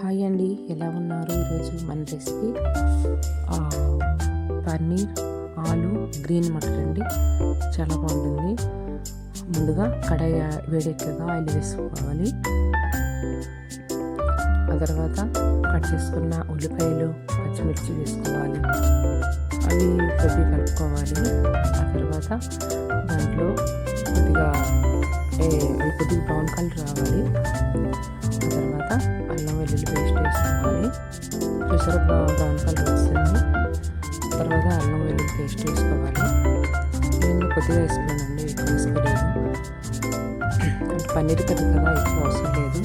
Hi అండి ఎలా ఉన్నారు? ఈరోజు మన రెసిపీ పన్నీర్ ఆలు గ్రీన్ మటర్ అండి. చాలా బాగుంటుంది. ముందుగా కడాయి వేడెక్కగా ఆయిల్ వేసుకోవాలి. ఆ తర్వాత కట్ చేసుకున్న ఉల్లిపాయలు పచ్చిమిర్చి వేసుకోవాలి. అవి కొద్దిగా కలుపుకోవాలి. ఆ తర్వాత దాంట్లో కొద్దిగా కొద్దిగా బ్రౌన్ కలర్ రావాలి. ఆ తర్వాత వెల్లుల్లి పేస్ట్ వేసుకోవాలి చూసారు బ్రౌన్ కలర్ వస్తుంది తర్వాత అల్లం వెల్లుల్లి పేస్ట్ వేసుకోవాలి. నేను కొద్దిగా వేసుకున్నానండి ఎక్కువ వేసుకోలేదు. పన్నీర్ కదా కదా ఎక్కువ అవసరం లేదు.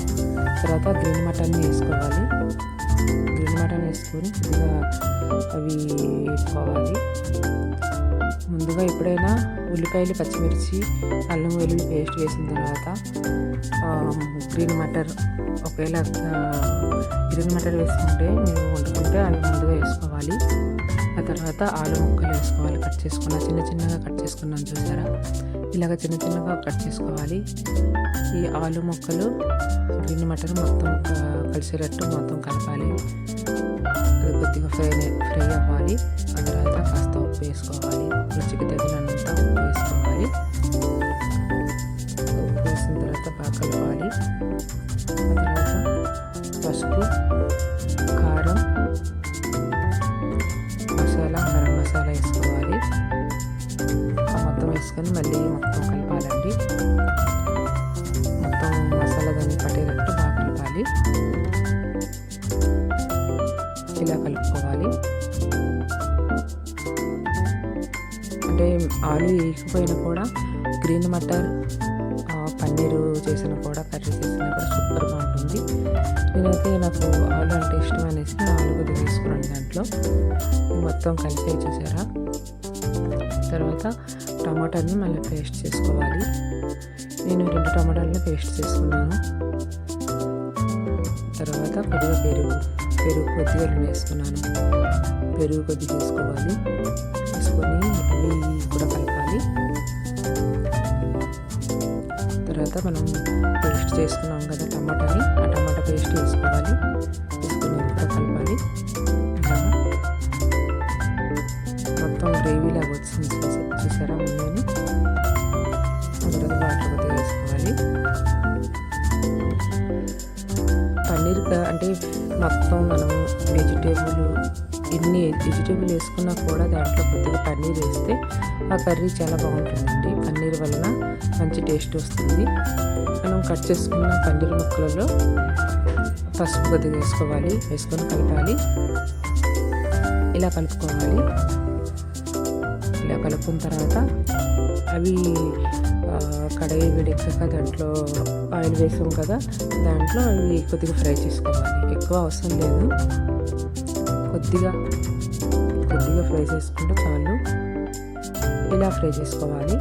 తర్వాత గ్రీన్ మటన్ వేసుకోవాలి. గ్రీన్ మటన్ వేసుకొని కొద్దిగా అవి వేసుకోవాలి. ముందుగా ఎప్పుడైనా ఉల్లిపాయలు పచ్చిమిర్చి అల్లం వెల్లుల్లి పేస్ట్ వేసిన తర్వాత గ్రీన్ మటర్ ఒకవేళ గ్రీన్ మటర్ వేసుకుంటే మీరు వండుకుంటే అది ముందుగా వేసుకోవాలి. ఆ తర్వాత ఆలు ముక్కలు వేసుకోవాలి కట్ చేసుకున్న చిన్న చిన్నగా కట్ చేసుకున్నాను చూసారా? ఇలాగ చిన్న చిన్నగా కట్ చేసుకోవాలి. ఈ ఆలు ముక్కలు గ్రీన్ మటర్ మొత్తం కలిసేటట్టు మొత్తం కలపాలి. అది కొద్దిగా ఫ్రై ఫ్రై అవ్వాలి. ఆ తర్వాత ఉప్పు వేసుకోవాలి రుచికి తగినంత ఉప్పు వేసుకోవాలి. ఉప్పు వేసిన తర్వాత బాగా కలపాలి. తర్వాత పసుపు కారం మసాలా గరం మసాలా వేసుకోవాలి. మొత్తం వేసుకొని మళ్ళీ మొత్తం కలపాలండి. మొత్తం మసాలా దాన్ని పట్టేటట్టు బాగా కలపాలి. ఇలా కలుపుకోవాలి. అంటే ఆలు వేయకపోయినా కూడా గ్రీన్ మటర్ పన్నీరు చేసిన కూడా కర్రీ చేసిన కూడా సూపర్గా ఉంటుంది. నేనైతే నాకు ఆలు అంటే ఇష్టం అనేసి నేను ఆలు కొద్దిగా తీసుకున్నాను దాంట్లో. మొత్తం కలిసే చూసారా? తర్వాత టమాటాని మళ్ళీ పేస్ట్ చేసుకోవాలి. నేను రెండు టమాటాలని పేస్ట్ చేసుకున్నాను. తర్వాత కొద్దిగా పెరుగు పెరుగు కొద్దిగా వేసుకున్నాను. పెరుగు కొద్దిగా తీసుకోవాలి వేసుకొని అవి కూడా కలపాలి. తర్వాత మనం పేస్ట్ చేసుకున్నాం కదా టమాటాని ఆ టమాటా పేస్ట్ వేసుకోవాలి. వేసుకొని కూడా కలపాలి. మొత్తం గ్రేవీ లాగా వచ్చింది చూసారా ముందని తర్వాత వాటర్ కొద్దిగా వేసుకోవాలి. పన్నీర్ క- అంటే మొత్తం మనం వెజిటేబుల్ ఎన్ని వెజిటేబుల్ వేసుకున్నా కూడా దాంట్లో కొద్దిగా పన్నీర్ వేస్తే ఆ కర్రీ చాలా బాగుంటుందండి. పన్నీర్ వలన మంచి టేస్ట్ వస్తుంది. మనం కట్ చేసుకున్న పన్నీర్ ముక్కలలో పసుపు కొద్దిగా వేసుకోవాలి. వేసుకొని కలపాలి. ఇలా కలుపుకోవాలి. ఇలా కలుపుకున్న తర్వాత అవి కడాయి వేడెక్కాక దాంట్లో ఆయిల్ వేసాం కదా దాంట్లో అవి కొద్దిగా ఫ్రై చేసుకోవాలి. ఎక్కువ అవసరం లేదు. కొద్దిగా కొద్దిగా ఫ్రై చేసుకుంటే చాలు. ఇలా ఫ్రై చేసుకోవాలి.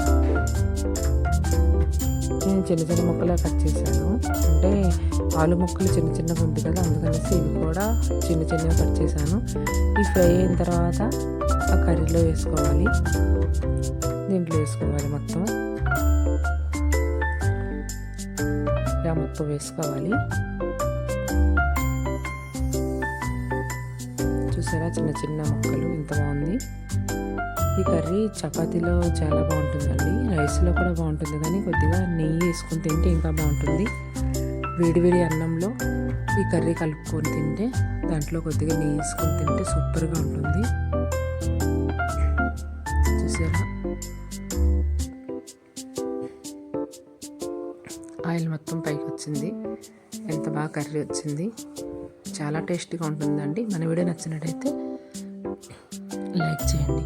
నేను చిన్న చిన్న ముక్కలా కట్ చేశాను. అంటే ఆలు ముక్కలు చిన్న చిన్నగా ఉంది కదా అందుకనేసి ఇవి కూడా చిన్న చిన్నగా కట్ చేశాను. ఈ ఫ్రై అయిన తర్వాత ఆ కర్రీలో వేసుకోవాలి. దీంట్లో వేసుకోవాలి మొత్తం. ఇలా మొత్తం వేసుకోవాలి. చూసారా? చిన్న చిన్న ముక్కలు. ఇంత బాగుంది. ఈ కర్రీ చపాతీలో చాలా బాగుంటుందండి. రైస్లో కూడా బాగుంటుంది. కానీ కొద్దిగా నెయ్యి వేసుకొని తింటే ఇంకా బాగుంటుంది. వేడివేడి అన్నంలో ఈ కర్రీ కలుపుకొని తింటే దాంట్లో కొద్దిగా నెయ్యి వేసుకొని తింటే సూపర్గా ఉంటుంది. చూసారా? ఆయిల్ మొత్తం పైకి వచ్చింది. ఎంత బాగా కర్రీ వచ్చింది. చాలా టేస్టీగా ఉంటుందండి. మన వీడియో నచ్చినట్టయితే లైక్ చేయండి.